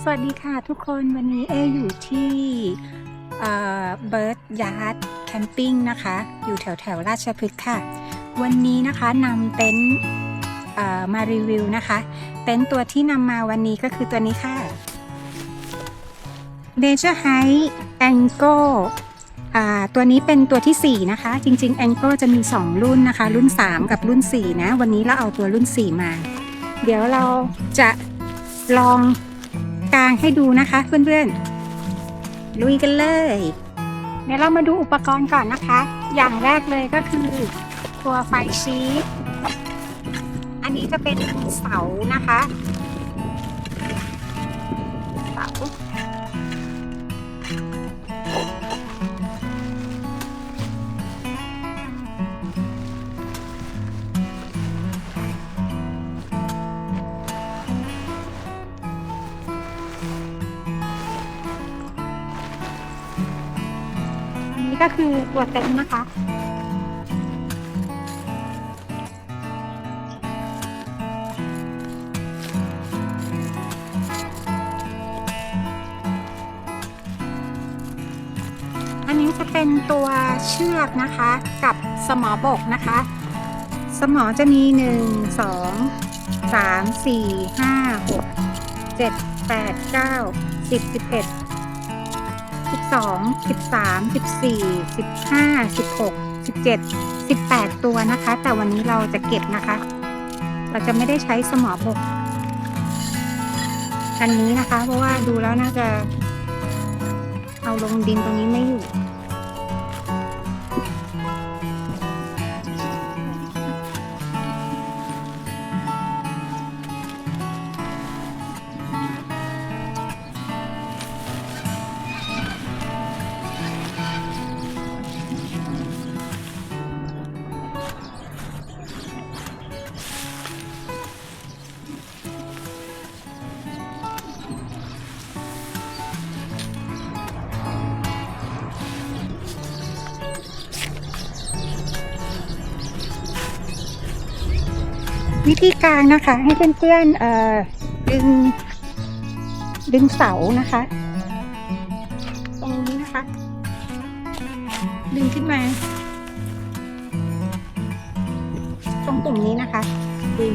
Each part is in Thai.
สวัสดีค่ะทุกคนวันนี้เออยู่ที่เบิร์ดยาร์ดแคมปิ้งนะคะ อยู่แถวแถวราชพฤกษ์ค่ะ วันนี้นะคะนำเต็นท์มารีวิวนะคะ เต็นท์ตัวที่นำมาวันนี้ก็คือตัวนี้ค่ะ Nature High Angle ตัวนี้เป็นตัวที่ 4 นะคะ จริง ๆ Angle จะมี 2 รุ่นนะคะ รุ่น 3 กับรุ่น 4 นะ วันนี้เราเอาตัวรุ่น 4 มา เดี๋ยวเราจะลอง กางให้ดูนะคะ เพื่อนๆ ลุยกันเลย เดี๋ยวเรามาดูอุปกรณ์ก่อนนะคะ อย่างแรกเลยก็คือตัวไฟชีตอันนี้จะเป็นเสานะคะ ก็คือตัวเต็นท์นะคะ อันนี้จะเป็นตัวเชือกนะคะกับสมอบกนะคะ สมอจะมี 1 2 3 4 5 6 7 8 9 10 11 สิบสองสิบสามสิบสี่สิบห้าสิบหกสิบเจ็ดสิบแปดตัวนะคะ แต่วันนี้เราจะเก็บนะคะ เราจะไม่ได้ใช้สมอบกอันนี้นะคะ เพราะว่าดูแล้วน่าจะ เอาลงดินตรงนี้ไม่อยู่ วิธีการนะคะให้เพื่อนๆเอ่อดึง ดึงเสานะคะ ตรงนี้นะคะ ดึงขึ้นมา ตรงปุ่มนี้นะคะ ดึง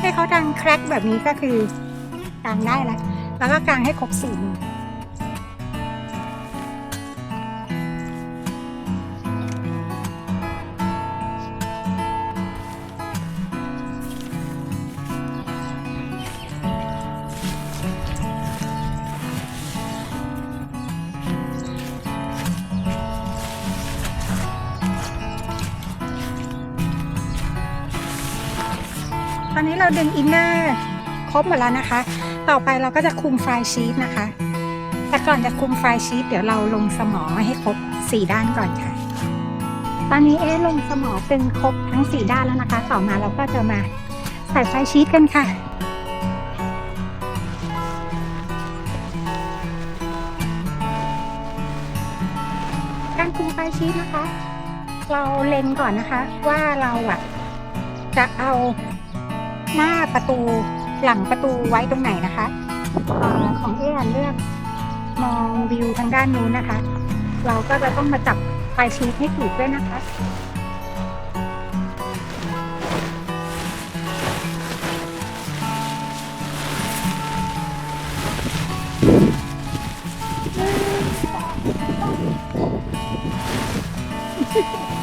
ให้เขาดังแครกแบบนี้ก็คือกางได้แล้วแล้วก็กางให้ครบสี่ อตอนนี้เราดึงอินเนอร์ครบหมดแล้วนะคะ ต่อไปเราก็จะคุมไฟล์ชีตนะคะ แต่ก่อนจะคุมไฟล์ชีตเดี๋ยวเราลงสมอให้ครบ 4 ด้านก่อนค่ะ ตอนนี้เอ๊ลงสมอเป็นครบทั้ง 4 ด้านแล้วนะคะ ต่อมาเราก็จะมาใส่ไฟล์ชีตกันค่ะการคุมไฟชีตนะคะ เราเล็งก่อนนะคะว่าเราอะจะเอา หน้าประตูหลังประตูไว้ตรงไหนนะคะอของเอ๋เลือกมองวิวทางด้านนู้นนะคะ เราก็จะต้องมาจับไฟชีทให้ถูกด้วยนะคะต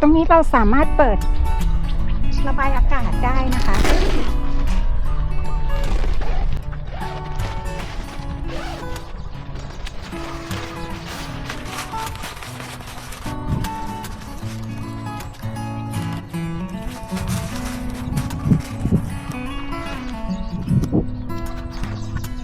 ตรงนี้เราสามารถเปิดระบายอากาศได้นะคะ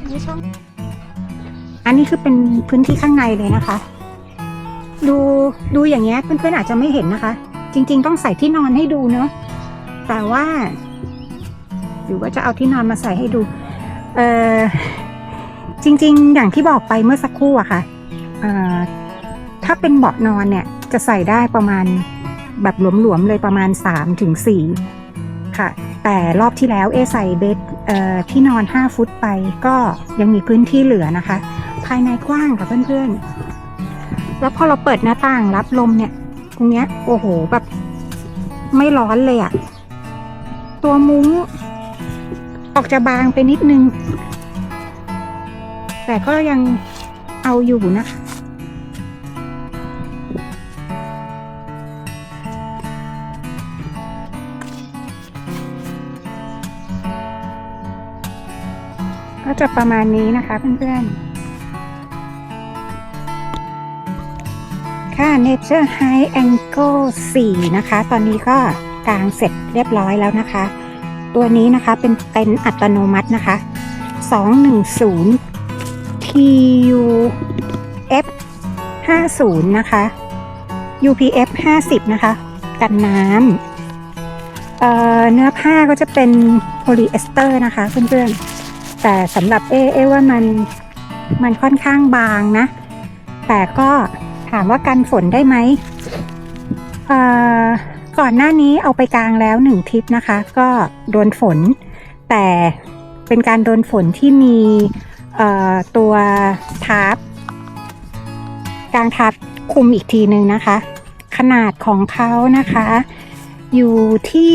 อันนี้ช่อันนี้คือเป็นพื้นที่ข้างในเลยนะคะ ดูดูอย่างเงี้ยเพื่อนๆอาจจะไม่เห็นนะคะ จริง ๆ ต้องใส่ที่นอนให้ดูเนาะแต่ว่าหรือว่าจะเอาที่นอนมาใส่ให้ดู เออจริง ๆ อย่างที่บอกไปเมื่อสักครู่อะค่ะเอ่อถ้าเป็นเบาะนอนเนี่ยจะใส่ได้ประมาณแบบหลวมๆเลยประมาณ3ถึง4ค่ะ แต่รอบที่แล้วเอใส่เบดเที่นอน 5 ฟุตไปก็ยังมีพื้นที่เหลือนะคะ ภายในกว้างค่ะเพื่อนๆ แล้วพอเราเปิดหน้าต่างรับลมเนี่ย ตรงเนี้ยโอ้โหแบบไม่ร้อนเลยอะตัวมุ้งออกจะบางไปนิดนึง แต่ก็ยังเอาอยู่นะคะก็จะประมาณนี้นะคะเพื่อนๆ ค่ะ Nature High Angle 4 นะคะ ตอนนี้ก็กางเสร็จเรียบร้อยแล้วนะคะ ตัวนี้นะคะเป็นเต็นท์อัตโนมัตินะคะ 210 TUF 50 นะคะ UPF 50 นะคะ กันน้ำเเนื้อผ้าก็จะเป็นโพลีเอสเตอร์นะคะเพื่อนๆ แต่สำหรับเอเอว่ามันมันค่อนข้างบางนะ แต่ก็ ถามว่ากันฝนได้ไหมก่อนหน้านี้เอาไปกลางแล้วหนึ่งทริปนะคะ ก็โดนฝน แต่เป็นการโดนฝนที่มีตัวทาร์ปกลางทับคุมอีกทีหนึ่งนะคะ ขนาดของเขานะคะ อยู่ที่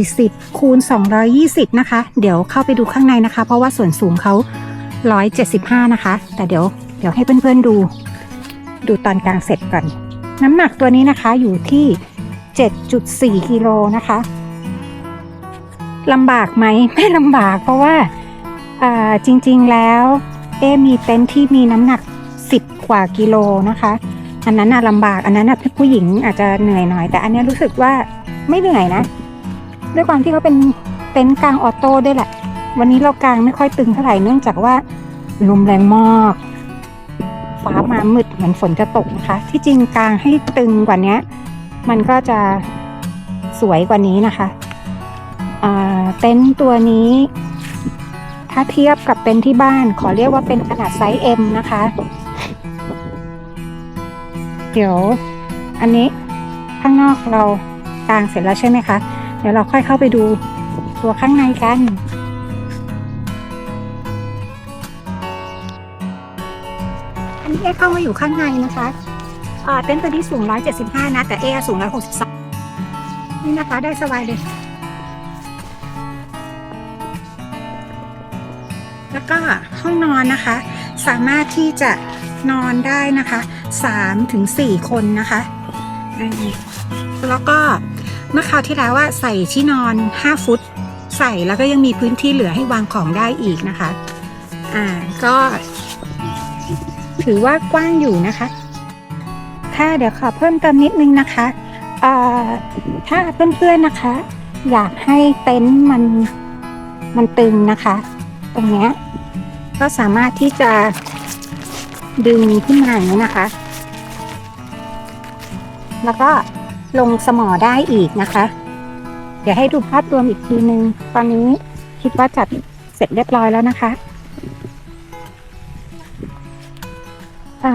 240 คูณ 220 นะคะ เดี๋ยวเข้าไปดูข้างในนะคะ เพราะว่าส่วนสูงเขา175 นะคะ แต่เดี๋ยวเดี๋ยวให้เพื่อนๆดู ดูตอนกลางเสร็จก่อน น้ำหนักตัวนี้นะคะอยู่ที่ 7.4กิโลนะคะลำบากไหมไม่ลำบากเพราะว่าจริงๆแล้วเอมีเต็นท์ที่มีน้ำหนัก 10 กว่ากิโลนะคะ อันนั้นน่ะลำบากอันนั้นน่ะผู้หญิงอาจจะเหนื่อยหน่อย แต่อันนี้รู้สึกว่าไม่เหนื่อยนะ ด้วยความที่เขาเป็นเต็นท์กลางออโต้ด้วยแหละ วันนี้เรากลางไม่ค่อยตึงเท่าไหร่เนื่องจากว่าลมแรงมาก ฟ้ามามืดเหมือนฝนจะตกนะคะ ที่จริงกลางให้ตึงกว่านี้มันก็จะสวยกว่านี้นะคะเต็นท์ตัวนี้ ถ้าเทียบกับเป็นท์ที่บ้าน ขอเรียกว่าเป็นขนาดไซส์ M นะคะ เดี๋ยวอันนี้ข้างนอกเรากางเสร็จแล้วใช่ไหมคะ เดี๋ยวเราค่อยเข้าไปดูตัวข้างในกัน เอ๊เข้ามาอยู่ข้างในนะคะอ่าเต็นท์ตัวนี้สูง 175 นะ แต่เอ๊สูง 162 นี่นะคะ ได้สบายเลย แล้วก็ห้องนอนนะคะ สามารถที่จะนอนได้นะคะ3ถึง4คนนะคะ แล้วก็เมื่อคราวที่แล้วว่าใส่ที่นอน 5 ฟุต ใส่แล้วก็ยังมีพื้นที่เหลือให้วางของได้อีกนะคะ อ่า ก็ ถือว่ากว้างอยู่นะคะ ค่ะเดี๋ยวขอเพิ่มเติมนิดนึงนะคะถ้าเพื่อนๆนะคะ อยากให้เต็นท์มันมันตึงนะคะ ตรงเนี้ยก็สามารถที่จะดึงขึ้นมาอย่างนี้นะคะ แล้วก็ลงสมอได้อีกนะคะ เดี๋ยวให้ดูภาพรวมอีกทีนึง ตอนนี้คิดว่าจัดเสร็จเรียบร้อยแล้วนะคะ อ่า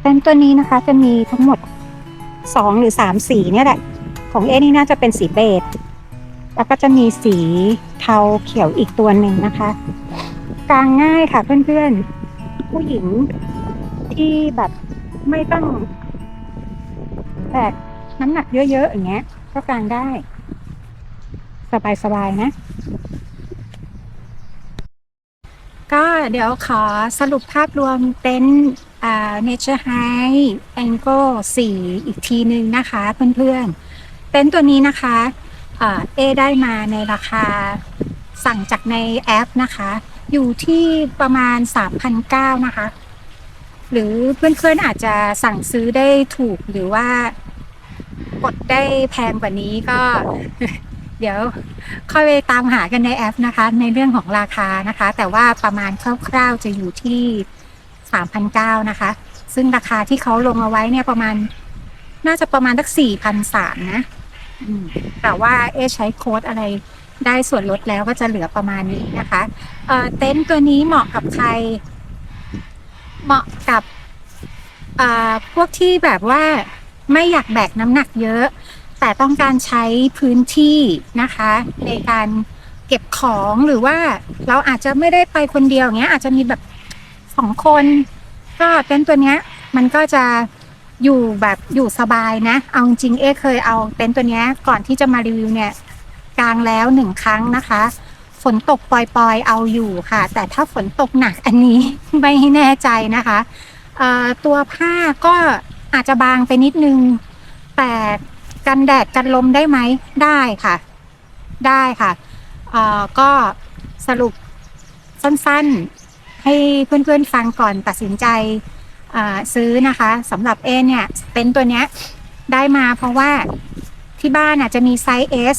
เต็นตัวนี้นะคะจะมีทั้งหมดสองหรือสามสีเนี่ยแหละ ของเอนี่น่าจะเป็นสีเบจแล้วก็จะมีสีเทาเขียวอีกตัวหนึ่งนะคะกางง่ายค่ะเพื่อนๆ ผู้หญิงที่แบบไม่ต้องแบกน้ำหนักเยอะๆอย่างเงี้ย ก็กางได้ สบายๆนะ ก็เดี๋ยวขอสรุปภาพรวมเต็นท์อ่า Nature High Angle 4อีกทีหนึ่งนะคะเพื่อนๆ เต็นท์ตัวนี้นะคะเอได้มาในราคาสั่งจากในแอปนะคะ อยู่ที่ประมาณ 3,900นะคะ หรือเพื่อนๆอาจจะสั่งซื้อได้ถูกหรือว่ากดได้แพงกว่านี้ก็ เดี๋ยวค่อยไปตามหากันในแอปนะคะ ในเรื่องของราคานะคะ แต่ว่าประมาณคร่าวๆจะอยู่ที่3,900นะคะ ซึ่งราคาที่เขาลงเอาไว้เนี่ยประมาณน่าจะประมาณสัก4,300นะอืมแต่ว่าเอใช้โค้ดอะไรได้ส่วนลดแล้วก็จะเหลือประมาณนี้นะคะเเต็นท์ตัวนี้เหมาะกับใคร เหมาะกับพวกที่แบบว่าไม่อยากแบกน้ำหนักเยอะ แต่ต้องการใช้พื้นที่นะคะ ในการเก็บของหรือว่าเราอาจจะไม่ได้ไปคนเดียวอย่างเงี้ย อาจจะมีแบบสองคน ก็เต็นท์ตัวเนี้ย มันก็จะอยู่แบบอยู่สบายนะ เอาจริงเอ๊เคยเอาเต็นท์ตัวเนี้ยก่อนที่จะมารีวิวเนี่ยกลางแล้วหนึ่งครั้งนะคะ ฝนตกปล่อยๆเอาอยู่ค่ะ แต่ถ้าฝนตกหนักอันนี้ ไม่แน่ใจนะคะตัวผ้าก็อาจจะบางไปนิดนึง แต่ กันแดดกันลมได้ไหมได้ค่ะ ได้ค่ะเอ่อก็สรุปสั้นๆ ให้เพื่อนๆฟังก่อนตัดสินใจซื้อนะคะสำหรับเอเนี่ยเต็นท์ตัวเนี้ยได้มาเพราะว่าที่บ้านอะจะมีไซส์ S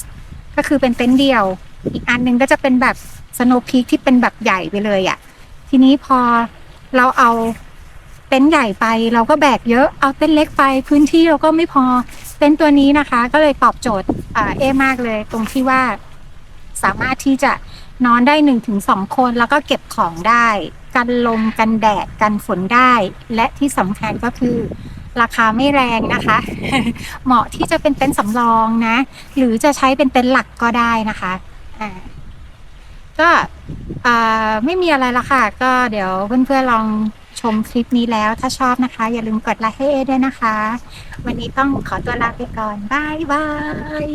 ก็คือเป็นเต็นท์เดี่ยว อีกอันหนึ่งก็จะเป็นแบบสโนว์พีคที่เป็นแบบใหญ่ไปเลยอะ่ะ ทีนี้พอเราเอาเต็นท์ใหญ่ไป เราก็แบกเยอะเอาเต็นท์เล็กไปพื้นที่เราก็ไม่พอ ต็นท์ตัวนี้นะคะก็เลยตอบโจทย์เอมากเลย ตรงที่ว่าสามารถที่จะนอนได้หนึ่งถึงสองคนแล้วก็เก็บของได้ กันลมกันแดดกันฝนได้ และที่สำคัญก็คือราคาไม่แรงนะคะ เหมาะที่จะเป็นเต็นท์สำรองนะ หรือจะใช้เป็นเต็นท์หลักก็ได้นะคะอ่าก็ไม่มีอะไรละค่ะ ก็เดี๋ยวเพื่อนๆลอง ชมคลิปนี้แล้วถ้าชอบนะคะ อย่าลืมกดไลค์ให้เอด้วยนะคะ วันนี้ต้องขอตัวลาไปก่อนบายบาย